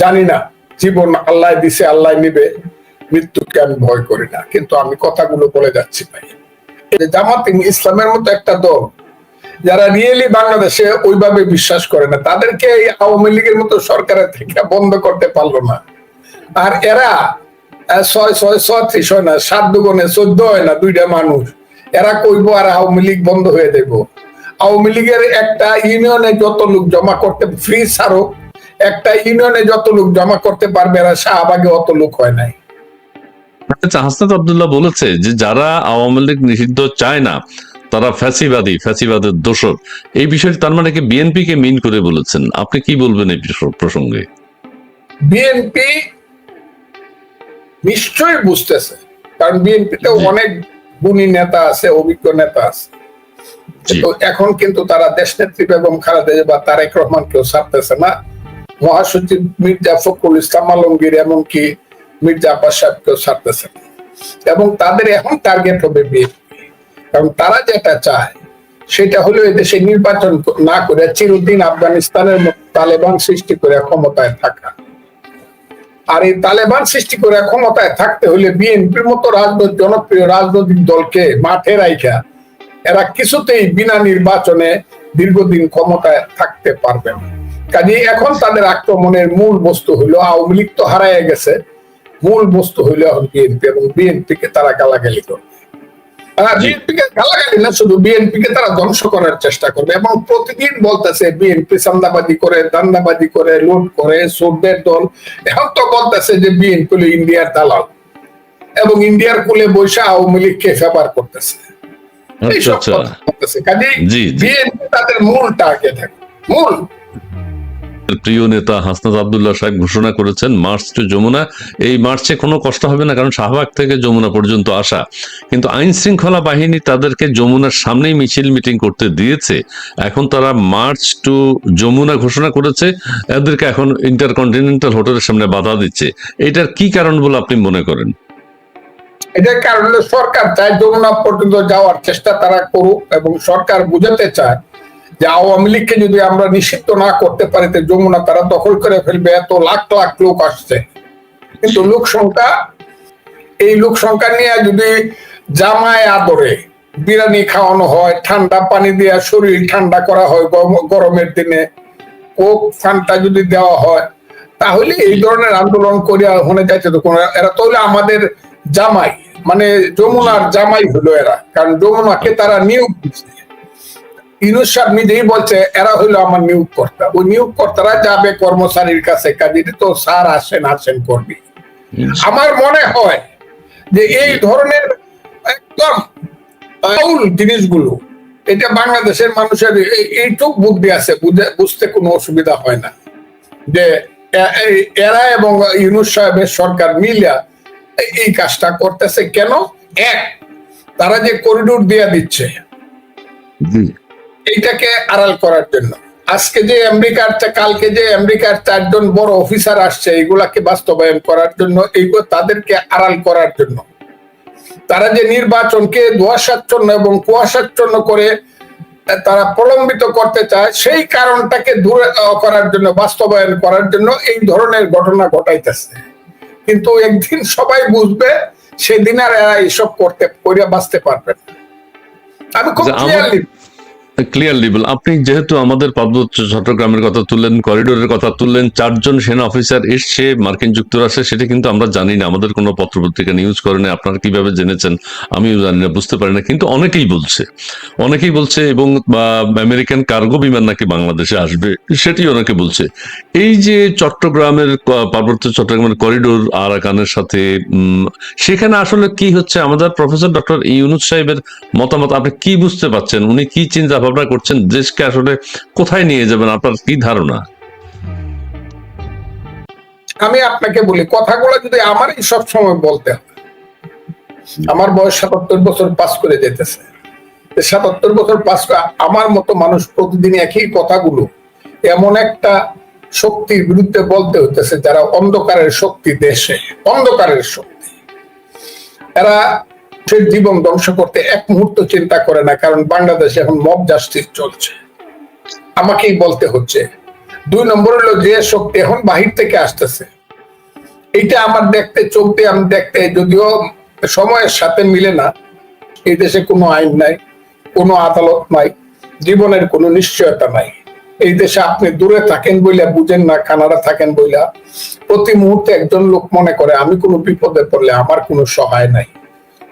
জানি না, জীবন আল্লাহ দিছে, আল্লাহ নিবে, মৃত্যুকে আমি ভয় করি না, কিন্তু আমি কথাগুলো বলে যাচ্ছি ভাই। জামাত ইসলামের মতো একটা দল, যারা রিয়েলি বাংলাদেশে ওইভাবে বিশ্বাস করে না, তাদেরকে এই আওয়ামী লীগের মতো সরকারের থেকে বন্ধ করতে পারল না। আর এরা ছয় ছয় ছত্রিশ হয় না, সাত দুগুণে চোদ্দ হয় না, দুইটা মানুষ। এরা কইব আর আওয়ামী লীগ বন্ধ হয়ে দেব আওয়ামী লীগের একটা ইউনিয়নে যত লোক জমা করতে ফ্রি ছাড়ো একটা ইউনিয়নে যত লোক জমা করতে পারবে এরা শাহবাগে অত লোক হয় নাই আচ্ছা হাসনাত আব্দুল্লাহ বলেছে যে যারা আওয়ামী লীগ নিষিদ্ধ চায় না তারা ফ্যাসিবাদী ফ্যাসিবাদের দোষর এই বিষয়টি তার মানে কি বিএনপি কে মিন করে বলেছেন আপনি কি বলবেন এই প্রসঙ্গে বিএনপি নিশ্চয়ই বুঝতেছে কারণ বিএনপিতে। অনেক গুণী নেতা আছে অভিজ্ঞ নেতা আছে। এখন কিন্তু তারা দেশ নেত্রী বেগম খালেদা বা তারেক রহমান কেউ ছাড়তেছে না। মহাসচিব মির্জা ফখরুল ইসলাম আলমগীর এমনকি মির্জা আব্বাস সাহেব কেউ ছাড়তেছে না। এবং তাদের এখন টার্গেট হবে বিএনপি। কারণ তারা যেটা চায়, সেটা হলো এদেশে নির্বাচন না করে চিরদিন আফগানিস্তানের তালেবান সৃষ্টি করে ক্ষমতায় থাকা। আর এই তালেবান সৃষ্টি করে ক্ষমতায় থাকতে হলে বিএনপির মতো রাজনৈতিক, জনপ্রিয় রাজনৈতিক দলকে মাঠে রাইখা এরা কিছুতেই বিনা নির্বাচনে দীর্ঘদিন ক্ষমতায় থাকতে পারবে না। কাজে এখন তাদের আক্রমণের মূল বস্তু হইল আওয়ামী লীগ তো হারায় গেছে মূল বস্তু হইল এখন বিএনপি এবং বিএনপি কে তারা গালাগালি করবে। কে গালাগালি না শুধু বিএনপি কে তারা ধ্বংস করার চেষ্টা করবে এবং প্রতিদিন বলতেছে বিএনপি চান্দাবাজি করে দান্দাবাজি করে লুট করে দল। এখন তো বলতেছে যে বিএনপি হলো ইন্ডিয়ার দালাল এবং ইন্ডিয়ার কুলে বৈশা আওয়ামী লীগকে ফেভার করতেছে। তাদের মূল টার্গেট মূল। প্রিয় নেতা হাসনাত আব্দুল্লাহ সাহেব ঘোষণা করেছেন মার্চ টু যমুনা। এই মার্চে কোনো কষ্ট হবে না কারণ শাহবাগ থেকে যমুনা পর্যন্ত আসা। কিন্তু আইন শৃঙ্খলা বাহিনী তাদেরকে যমুনার সামনেই মিছিল মিটিং করতে দিয়েছে। এখন তারা মার্চ টু যমুনা ঘোষণা করেছে। এদেরকে এখন ইন্টারকন্টিনেন্টাল হোটেলের সামনে বাধা দিচ্ছে। এটার কি কারণ বলে আপনি মনে করেন? এটার কারণে সরকার চায় যমুনা পর্যন্ত যাওয়ার চেষ্টা তারা করুক এবং সরকার বুঝাতে চায় যে আওয়ামী লীগকে যদি আমরা নিষিদ্ধ না করতে পারি, তো যমুনা তারা দখল করে ফেলবে। এত লাখ লাখ লোক আসছে। কিন্তু লোক সংখ্যা এই লোক সংখ্যা নিয়ে যদি জামায় আদরে বিরিয়ানি খাওয়ানো হয়, ঠান্ডা পানি দিয়ে শরীর ঠান্ডা করা হয় গরম- গরমের দিনে, কোক ফান্টা যদি দেওয়া হয়, তাহলে এই ধরনের আন্দোলন করে হনে যাচ্ছে তো এরা তাহলে আমাদের জামাই। মানে যমুনার জামাই হলো এরা। কারণ যমুনাকে তারা নিয়োগ দিচ্ছে সাহেব নিজেই বলছে এরা হইল আমার নিয়োগ কর্তা ওই নিয়োগ কর্তারা যাবে কর্মচারীর কাছে কাজে তো স্যার আসেন আসেন করবি। আমার মনে হয় যে এই ধরনের একদম জিনিসগুলো এটা বাংলাদেশের মানুষের এই- এইটুক বুদ্ধি আছে বুঝে- বুঝতে কোনো অসুবিধা হয় না। যে এই- এরা এবং ইউনুস সাহেবের সরকার মিলিয়া এই- কাজটা করতেছে কেন? এক তারা যে করিডোর দিয়ে দিচ্ছে এইটাকে আড়াল করার জন্য। আজকে যে আমেরিকার কালকে যে আমেরিকার চারজন বড় অফিসার আসছে এগুলাকে বাস্তবায়ন করার জন্য এইগুলো তাদেরকে আড়াল করার জন্য। তারা যে নির্বাচনকে ধোয়াশাচ্ছন্ন এবং কুয়াশাচ্ছন্ন করে তারা প্রলম্বিত করতে চায় সেই কারণটাকে দূরে করার জন্য বাস্তবায়ন করার জন্য এই ধরনের ঘটনা ঘটাইতেছে। কিন্তু একদিন সবাই বুঝবে সেদিন আর এরা এইসব করতে করিয়া বাঁচতে পারবে না। আমি খুব ক্লিয়ারলি ক্লিয়ারলি বল আপনি যেহেতু আমাদের চট্টগ্রামের কথা তুললেন করিডোরের কথা তুললেন, চারজন সেনা অফিসার এসছে, মার্কিন যুক্তরাষ্ট্রে, সেটা কিন্তু আমরা জানি না। আমাদের কোনো পত্রপত্রিকা নিউজ করে না আপনারা কীভাবে জেনেছেন আমিও জানি না, বুঝতে পারি না। কিন্তু অনেকেই বলছে অনেকেই বলছে এবং আমেরিকান কার্গো বিমান নাকি বাংলাদেশে আসবে, সেটি অনেকে বলছে। এই যে চট্টগ্রামের পার্বত্য চট্টগ্রামের করিডোর আরাকানের সাথে সেখানে আসলে কি হচ্ছে? আমাদের প্রফেসর ডক্টর ইউনুস সাহেবের মতামত, আপনি কি বুঝতে পারছেন? উনি কি চিন্তা ভাবনা করছেন, দেশকে আসলে কোথায় নিয়ে যাবেন? আপনার কি ধারণা? আমি আপনাকে বলি, কথাগুলো যদি আমারই সব সময় বলতে হয়, আমার বয়স সাতাত্তর বছর পাস করে যেতেছে। সাতাত্তর বছর পাস করে আমার মতো মানুষ প্রতিদিন একই কথাগুলো, এমন একটা শক্তির বিরুদ্ধে বলতে হইতেছে, যারা অন্ধকারের শক্তি দেশে, অন্ধকারের শক্তি। এরা সে জীবন ধ্বংস করতে এক মুহূর্ত চিন্তা করে না, কারণ বাংলাদেশে এখন মব জাস্টিস চলছে। আমাকেই বলতে হচ্ছে, দুই নম্বর হলো যে শক্তি এখন বাহির থেকে আসতেছে। এইটা আমার দেখতে, চোখ দিয়ে আমি দেখতে যদিও সময়ের সাথে মিলে না, এই দেশে কোনো আইন নাই, কোনো আদালত নাই, জীবনের কোনো নিশ্চয়তা নাই। এই দেশে আপনি দূরে থাকেন বইলা, বুঝেন না, কানাডা থাকেন বইলা, প্রতি মুহূর্তে একজন লোক মনে করে, আমি কোনো বিপদে পড়লে আমার কোনো সহায় নাই।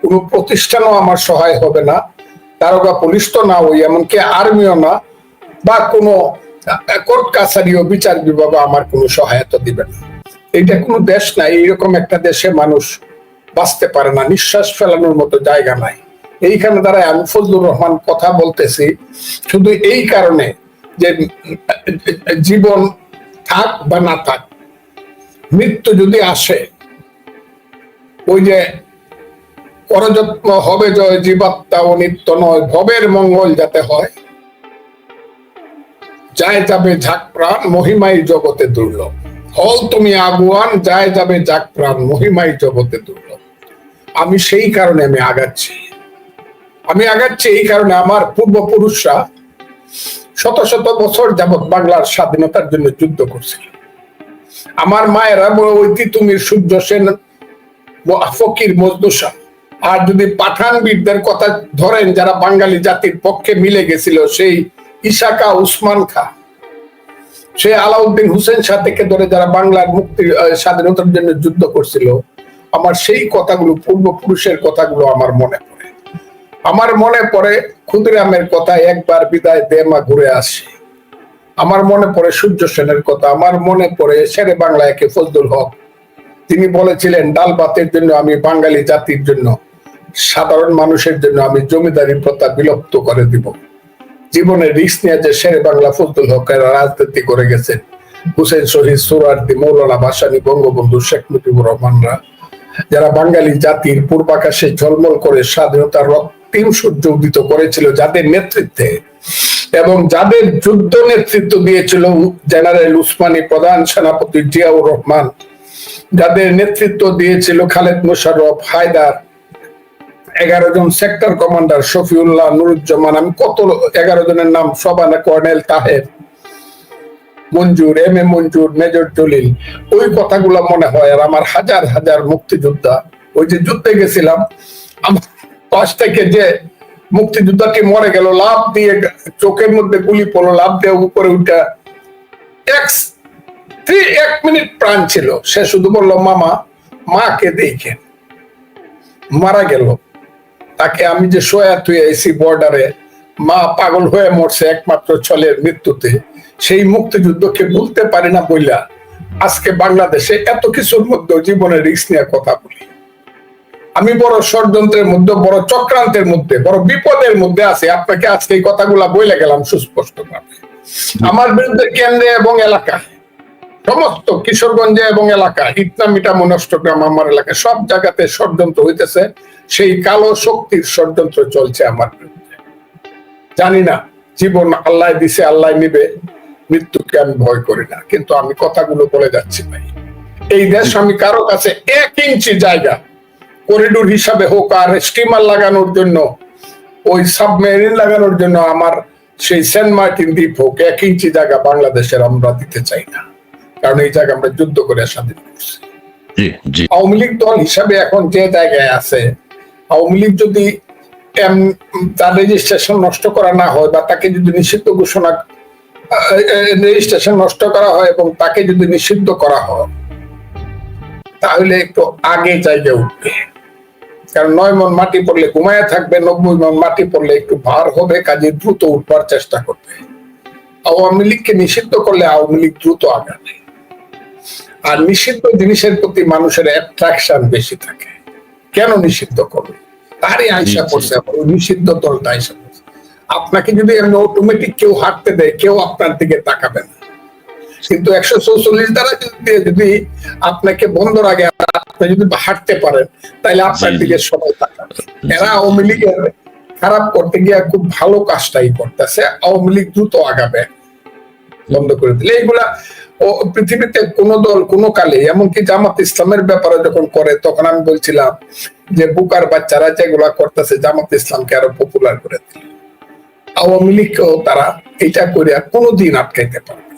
কোনো প্রতিষ্ঠানও আমার সহায় হবে না, দারোগা পুলিশ তো না ওই, এমনকি আর্মিও না, বা কোনো কোর্ট কাছারিও, বিচার বিভাগ আমার কোনো সহায়তা দিবে না। এইটা কোনো দেশ নাই, এইরকম একটা দেশে মানুষ বাঁচতে পারে না, নিঃশ্বাস ফেলানোর মতো জায়গা নাই। এইখানে দাঁড়ায় আমি ফজলুর রহমান কথা বলতেছি, শুধু এই কারণে যে, জীবন থাক বা না থাক, মৃত্যু যদি আসে, ওই যে করযত্ন হবে জয় জীবাত্মা ও নিত্য নয়, ভবের মঙ্গল যাতে হয়। যায় যাবে ঝাক প্রাণ, মহিমাই জগতে দুর্লভ। হল তুমি আগুয়ান, যায় যাবে যাক প্রাণ, মহিমাই জগতে দুর্লভ। আমি সেই কারণে আমি আগাচ্ছি। আমি আগাচ্ছি এই কারণে আমার পূর্বপুরুষরা শত শত বছর যাবৎ বাংলার স্বাধীনতার জন্য যুদ্ধ করছিল। আমার মায়েরা বড় ওই তিতুমির সূর্য সেন ফকির মজদুসা আর যদি পাঠান বীরদের কথা ধরেন, যারা বাঙালি জাতির পক্ষে মিলে গেছিল, সেই ইশাকা উসমান খা। সে আলাউদ্দিন হুসেন শাহ থেকে ধরে যারা বাংলার মুক্তি স্বাধীনতার জন্য যুদ্ধ করছিল, আমার সেই কথাগুলো পূর্বপুরুষের কথাগুলো আমার মনে পড়ে। আমার মনে পড়ে ক্ষুদিরামের কথা, একবার বিদায় দেমা ঘুরে আসে। আমার মনে পড়ে সূর্য সেনের কথা, আমার মনে পড়ে শেরে বাংলা একে ফজলুল হক। তিনি বলেছিলেন, ডাল ভাতের জন্য আমি বাঙালি জাতির জন্য সাধারণ মানুষের জন্য আমি জমিদারি প্রথা বিলুপ্ত করে দিব। জীবনে রিস্ক নিয়ে যে শেরে বাংলা ফজলুল হকের রাজনীতি করে গেছেন, হুসেন শহীদ সুরার্দি, মৌলানা ভাসানী, বঙ্গবন্ধু শেখ মুজিবুর রহমানরা, যারা বাঙালি জাতির পূর্বাকাশে ঝলমল করে স্বাধীনতার রক্তিম সূর্য উদিত করেছিল যাদের নেতৃত্বে এবং যাদের যুদ্ধ নেতৃত্ব দিয়েছিল জেনারেল উসমানী প্রধান সেনাপতি জিয়াউর রহমান, যাদের নেতৃত্ব দিয়েছিল খালেদ মোশাররফ হায়দার এগারো জন সেক্টর কমান্ডার শফিউল্লাহ, নুরুজ্জামান, আমি কত এগারো জনের নাম সবানা colonel Taher, Manzur, M A Manzur, major Jalil. ওই কথাগুলো মনে হয় আর আমার হাজার হাজার মুক্তিযোদ্ধা। ওই যে যুদ্ধে গেছিলাম, আমার পাশ থেকে যে মুক্তিযোদ্ধাটি মরে গেল লাভ দিয়ে চোখের মধ্যে গুলি পড়ল লাভ দিয়ে উপরে উঠা এক এক মিনিট প্রাণ ছিল। সে শুধু বলল, মামা, মাকে দেখে মারা গেল। তাকে আমি যে সোয়া তুই এসি বর্ডারে মা পাগল হয়ে মরছে একমাত্র ছলের মৃত্যুতে। সেই মুক্তিযুদ্ধকে ভুলতে পারি না বইলা আজকে বাংলাদেশে এত কিছুর মধ্যে জীবনের রিস্ক নিয়ে কথা বলি। আমি বড় ষড়যন্ত্রের মধ্যে, বড় চক্রান্তের মধ্যে, বড় বিপদের মধ্যে আছি। আপনাকে আজকে এই কথাগুলা বইলে গেলাম সুস্পষ্ট ভাবে আমার বিরুদ্ধে কেন্দ্রে এবং এলাকায়, সমস্ত কিশোরগঞ্জে এবং এলাকা ইটনামিটা মনষ্টগ্রাম, আমার এলাকায় সব জায়গাতে ষড়যন্ত্র হইতেছে। সেই কালো শক্তির ষড়যন্ত্র চলছে আমার বিরুদ্ধে। জানি না জীবন আল্লাহ দিছে আল্লাহ নিবে মৃত্যুকে আমি ভয় করি না কিন্তু আমি কথাগুলো বলে যাচ্ছি ভাই। এই দেশ আমি কারও কাছে এক ইঞ্চি জায়গা করিডোর হিসাবে হোক আর স্টিমার লাগানোর জন্য ওই সাবমেরিন লাগানোর জন্য আমার সেই সেন্ট মার্টিন দ্বীপ হোক এক ইঞ্চি জায়গা বাংলাদেশের আমরা দিতে চাই না। কারণ এই জায়গা আমরা যুদ্ধ করে স্বাধীন করছি। আওয়ামী লীগ দল হিসাবে এখন যে জায়গায় আছে আওয়ামী লীগ যদি তার রেজিস্ট্রেশন নষ্ট করা না হয় বা তাকে যদি নিষিদ্ধ ঘোষণা রেজিস্ট্রেশন নষ্ট করা হয় এবং তাকে যদি নিষিদ্ধ করা হয়, তাহলে একটু আগে জায়গায় উঠবে। কারণ নয় মন মাটি পড়লে ঘুমায় থাকবে, নব্বই মন মাটি পড়লে একটু ভার হবে, কাজে দ্রুত উঠবার চেষ্টা করবে। আওয়ামী লীগকে নিষিদ্ধ করলে আওয়ামী লীগ দ্রুত আগাবে। আর নিষিদ্ধ জিনিসের প্রতি মানুষের অ্যাট্রাকশন বেশি থাকে। কেন নিষিদ্ধ করবে? তারই আইসা। করছে ওই নিষিদ্ধ দলটা আইসা করছে আপনাকে যদি অটোমেটিক কেউ হাঁটতে দেয় কেউ আপনার দিকে তাকাবে না। কিন্তু একশো চৌচল্লিশ দ্বারা যদি আপনাকে বন্ধ রাখে আপনি যদি হাঁটতে পারেন তাহলে আপনার। দিকে সবাই তাকাবে। এরা আওয়ামী লীগের খারাপ করতে গিয়ে খুব ভালো কাজটাই করতেছে আওয়ামী লীগ দ্রুত আগাবে বন্ধ করে দিলে। এইগুলা পৃথিবীতে কোন দল, কোন কালে, এমনকি জামাত ইসলামের ব্যাপারে যখন করে, তখন আমি বলছিলাম যে বুকার বাচ্চারা যেগুলা করতেছে, জামাত ইসলামকে আরও পপুলার করে দিল। আওয়ামী লীগকেও তারা এটা করিয়া কোনোদিন আটকাইতে পারবে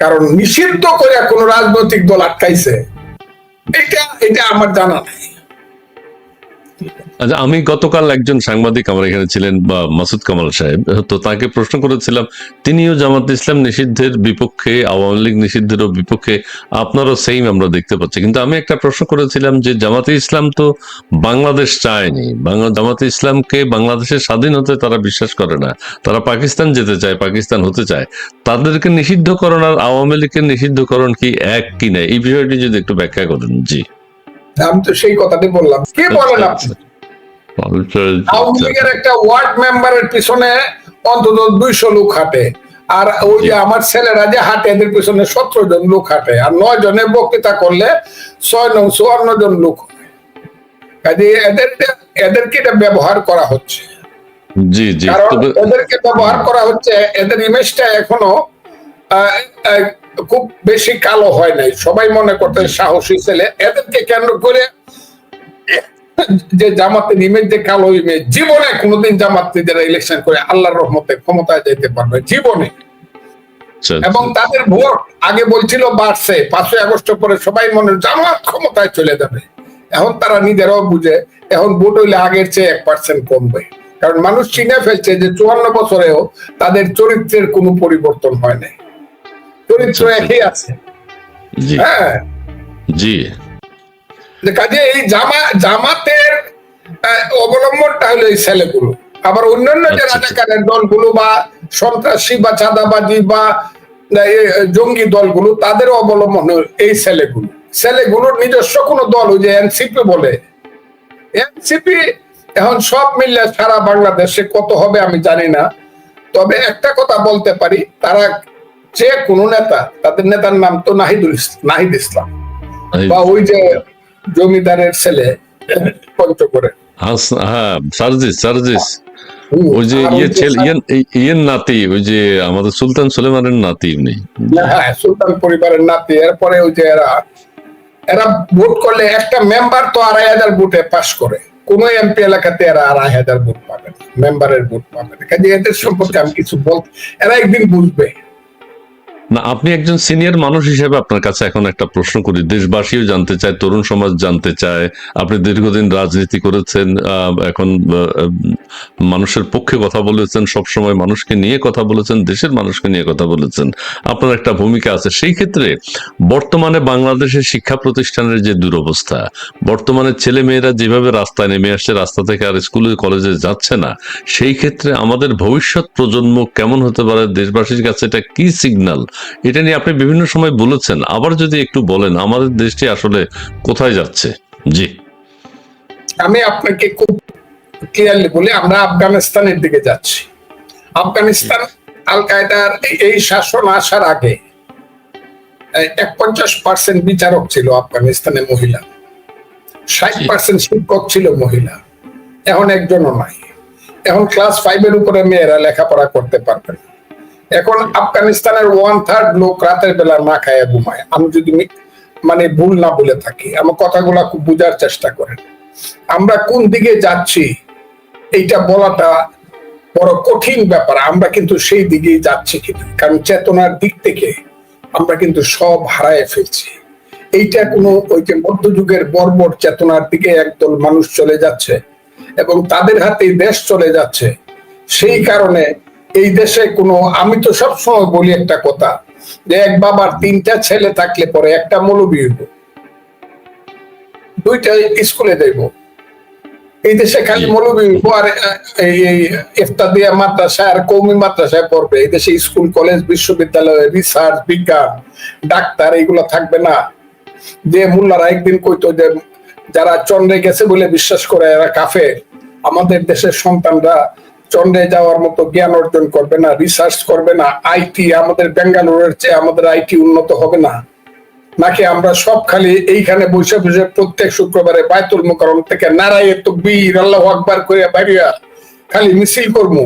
কারণ নিষিদ্ধ করে কোন রাজনৈতিক দল আটকাইছে, এটা এটা আমার জানা নাই। আচ্ছা আমি গতকাল একজন সাংবাদিক আমার এখানে ছিলেন, বা মাসুদ কামাল সাহেব, তো তাকে প্রশ্ন করেছিলাম, তিনিও জামাত ইসলাম নিষিদ্ধের বিপক্ষে, আওয়ামী লীগ নিষিদ্ধেরও বিপক্ষে, আপনারও সেম আমরা দেখতে পাচ্ছি। কিন্তু আমি একটা প্রশ্ন করেছিলাম যে, জামাতে ইসলাম তো বাংলাদেশ চায়নি। বাংলা, জামাতে ইসলামকে বাংলাদেশের স্বাধীন হতে তারা বিশ্বাস করে না। তারা পাকিস্তান যেতে চায়, পাকিস্তান হতে চায়। তাদেরকে নিষিদ্ধকরণ আর আওয়ামী লীগের নিষিদ্ধকরণ কি এক কি না? এই বিষয়টি যদি একটু ব্যাখ্যা করেন। জি। আমি তো সেই কথাটি বললাম। কে বলেন আপনি আওয়ামী আচ্ছা, লীগের একটা ওয়ার্ড মেম্বারের পিছনে অন্তত দুইশো লোক হাঁটে। আর ওই যে আমার ছেলেরা যে হাঁটে এদের পিছনে সতেরো জন লোক হাঁটে। আর নয় জনের বক্তৃতা করলে ছয় নং চুয়ান্ন জন লোক কাজে এদের এদেরকে এটা ব্যবহার করা হচ্ছে। জি জি। এদেরকে ব্যবহার করা হচ্ছে এদের ইমেজটা এখনও খুব বেশি কালো হয় নাই। সবাই মনে করতে সাহসী ছেলে। এদেরকে কেন্দ্র করে যে জামাতের ইমেজ যে কালো ইমেজ জীবনে কোনোদিন জামাত যারা ইলেকশন করে আল্লাহর রহমতে ক্ষমতায় যেতে পারবে জীবনে। আচ্ছা, এবং তাদের ভোট আগে বলছিল বাড়ছে। পাঁচই আগস্ট পরে সবাই মনে জামাত ক্ষমতায় চলে যাবে। এখন তারা নিজেরাও বুঝে এখন ভোট হইলে আগের চেয়ে এক পার্সেন্ট কমবে। কারণ মানুষ চিনে ফেলছে যে চুয়ান্ন বছরেও তাদের চরিত্রের কোনো পরিবর্তন হয় নাই। চরিত্র একই আছে। জি। হ্যাঁ। জি। যে কাজে এই জামা জামাতের অবলম্বনটা হলো এই ছেলেগুলো। আবার অন্যান্য যে আচ্ছা, আচ্ছা। রাজাকারের দলগুলো বা সন্ত্রাসী বা চাঁদাবাজি বা জঙ্গি দলগুলো তাদের অবলম্বন এই ছেলেগুলো। ছেলেগুলোর নিজস্ব কোনো দল ওই যে এনসিপি বলে। এনসিপি এখন সব মিললে সারা বাংলাদেশে কত হবে আমি জানি না। তবে একটা কথা বলতে পারি তারা যে কোনো নেতা তাদের নেতার নাম তো নাহিদুল নাহিদ ইসলাম। বা ওই যে জমিদারের ছেলে পঞ্চগড়ে হ্যাঁ সার্জিস সার্জিস। ওই যে ইয়ে ছেলে ইয়ের নাতি ওই যে আমাদের সুলতান সুলেমানের নাতি নেই হ্যাঁ সুলতান পরিবারের নাতি। এরপরে ওই যে এরা এরা ভোট করলে একটা মেম্বার তো আড়াই হাজার ভোটে পাস করে। কোন এমপি এলাকাতে এরা আড়াই হাজার ভোট পাবে না। মেম্বারের ভোট পাবে কাজে এদের সম্পর্কে আমি কিছু বল এরা একদিন বুঝবে। না, আপনি একজন সিনিয়র মানুষ হিসেবে আপনার কাছে এখন একটা প্রশ্ন করি। দেশবাসীও জানতে চায়, তরুণ সমাজ জানতে চায়। আপনি দীর্ঘদিন রাজনীতি করেছেন এখন মানুষের পক্ষে কথা বলেছেন সব সময় মানুষকে নিয়ে কথা বলেছেন, দেশের মানুষকে নিয়ে কথা বলেছেন। আপনার একটা ভূমিকা আছে। সেই ক্ষেত্রে বর্তমানে বাংলাদেশের শিক্ষা প্রতিষ্ঠানের যে দুরবস্থা, বর্তমানে ছেলে মেয়েরা যেভাবে রাস্তায় নেমে আসছে, রাস্তা থেকে আর স্কুলে, কলেজে যাচ্ছে না, সেই ক্ষেত্রে আমাদের ভবিষ্যৎ প্রজন্ম কেমন হতে পারে? দেশবাসীর কাছে এটা কি সিগন্যাল এটা নিয়ে আপনি বিভিন্ন সময় বলেছেন। আবার যদি একটু বলেন, আমাদের দেশটি আসলে কোথায় যাচ্ছে? জি। আমি আপনাকে খুব ক্লিয়ারলি বলি, আমরা আফগানিস্তানের দিকে যাচ্ছি। আফগানিস্তান আল কায়দার এই- শাসন আসার আগে এক পঞ্চাশ পার্সেন্ট বিচারক ছিল আফগানিস্তানে মহিলা। ষাট পার্সেন্ট শিক্ষক ছিল মহিলা। এখন একজনও নাই। এখন ক্লাস ফাইভের উপরে মেয়েরা লেখাপড়া করতে পারবে না। এখন আফগানিস্তানের ওয়ান থার্ড লোক রাতের বেলা না খায় ঘুমায়। আমি যদি মানে ভুল না বলে থাকি, আমার কথাগুলা খুব বোঝার চেষ্টা করেন। আমরা কোন দিকে যাচ্ছি, এইটা বলাটা বড় কঠিন ব্যাপার। আমরা কিন্তু সেই দিকেই যাচ্ছি কিনা। কারণ চেতনার দিক থেকে আমরা কিন্তু সব হারায় ফেলছি। এইটা কোনো ওই যে মধ্যযুগের বর্বর চেতনার দিকে একদল মানুষ চলে যাচ্ছে এবং তাদের হাতেই দেশ চলে যাচ্ছে। সেই কারণে এই দেশে কোনো, আমি তো সবসময় বলি একটা কথা, যে এক বাবার তিনটা ছেলে থাকলে পরে একটা মৌলবী হইব। দুইটা স্কুলে দেব এই দেশে খালি মৌলবী হইব আর এই ইফতাদিয়া মাদ্রাসা আর কৌমি মাদ্রাসায় পড়বে। এই দেশে স্কুল, কলেজ, বিশ্ববিদ্যালয়, রিসার্চ, বিজ্ঞান, ডাক্তার এগুলো থাকবে না। যে মোল্লারা একদিন কইতো যে, যারা চন্দ্রে গেছে বলে বিশ্বাস করে এরা কাফের। আমাদের দেশের সন্তানরা চন্দ্রে যাওয়ার মতো জ্ঞান অর্জন করবে না রিসার্চ করবে না আইটি আমাদের ব্যাঙ্গালোরের চেয়ে আমাদের আইটি উন্নত হবে না। নাকি আমরা সব খালি এইখানে বসে বসে প্রত্যেক শুক্রবারে বায়তুল মুকাররম থেকে নারায়ে তো বীর আল্লাহ আকবার করে বাইরিয়া খালি মিছিল করব